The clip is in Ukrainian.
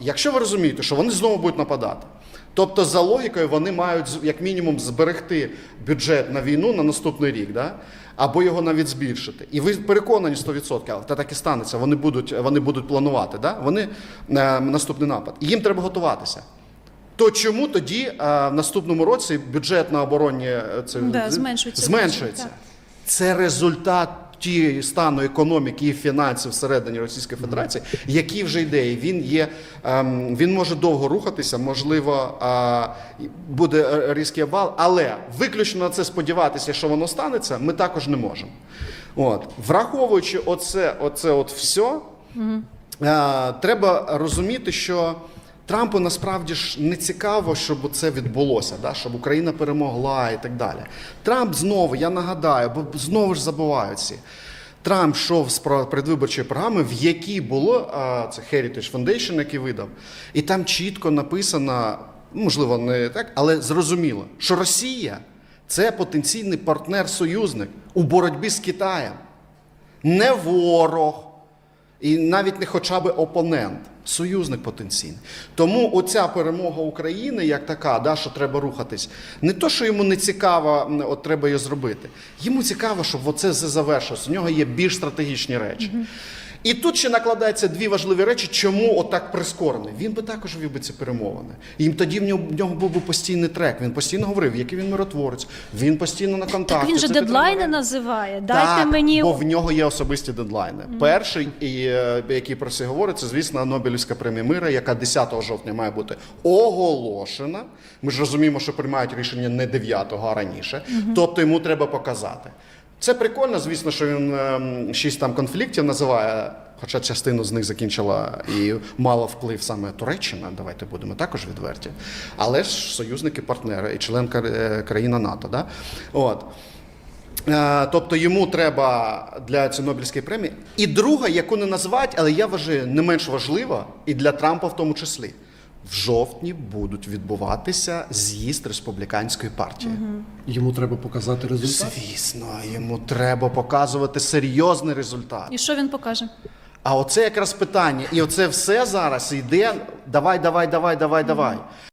якщо ви розумієте, що вони знову будуть нападати, тобто за логікою вони мають як мінімум зберегти бюджет на війну на наступний рік, да? або його навіть збільшити. І ви переконані 100%, але це так і станеться. Вони будуть, вони будуть планувати, да? вони е, наступний напад. І їм треба готуватися. То чому тоді е, в наступному році бюджет на оборонні е, це Да, зменшується зменшується? Це результат тієї стану економіки і фінансів всередині Російської Федерації, який вже йде. І він є, ем, він може довго рухатися, можливо, буде різкий обвал, але виключно на це сподіватися, що воно станеться, ми також не можемо. От, враховуючи оце, оце от все, е, треба розуміти, що. Трампу насправді ж не цікаво, щоб це відбулося, да? щоб Україна перемогла і так далі. Трамп знову, я нагадаю, бо знову ж забувають всі. Трамп йшов з передвиборчої програми, в якій було це Heritage Foundation, який видав, і там чітко написано, можливо, не так, але зрозуміло, що Росія це потенційний партнер-союзник у боротьбі з Китаєм, не ворог. І навіть не хоча б опонент, союзник потенційний. Тому оця перемога України, як така, да, що треба рухатись, не то, що йому не цікаво, от треба її зробити. Йому цікаво, щоб оце завершилось. У нього є більш стратегічні речі. І тут ще накладаються дві важливі речі, чому отак прискорений. Він би також вів би ці перемовини. І тоді в нього, в нього був би постійний трек. Він постійно говорив, який він миротворець, він постійно на контакті. Так він же Це дедлайни називає. Дайте Так, мені бо в нього є особисті дедлайни. Перший, і, е, який про це говорить, це звісно Нобелівська премія мира, яка 10 жовтня має бути оголошена. Ми ж розуміємо, що приймають рішення не 9, а раніше. Тобто йому треба показати. Це прикольно, звісно, що він ем, шість там конфліктів називає. Хоча частину з них закінчила і мала вплив саме Туреччина, давайте будемо також відверті. Але ж союзники, партнери і член е, країна НАТО. Да? От. Е, Тобто йому треба для цієї премії. І друга, яку не називають, але я вважаю не менш важлива, і для Трампа в тому числі. В жовтні будуть відбуватися з'їзд республіканської партії. Йому треба показати результат. Звісно, йому треба показувати серйозний результат. і що він покаже? А оце якраз питання. І оце все зараз йде. Давай, давай, давай, давай, давай.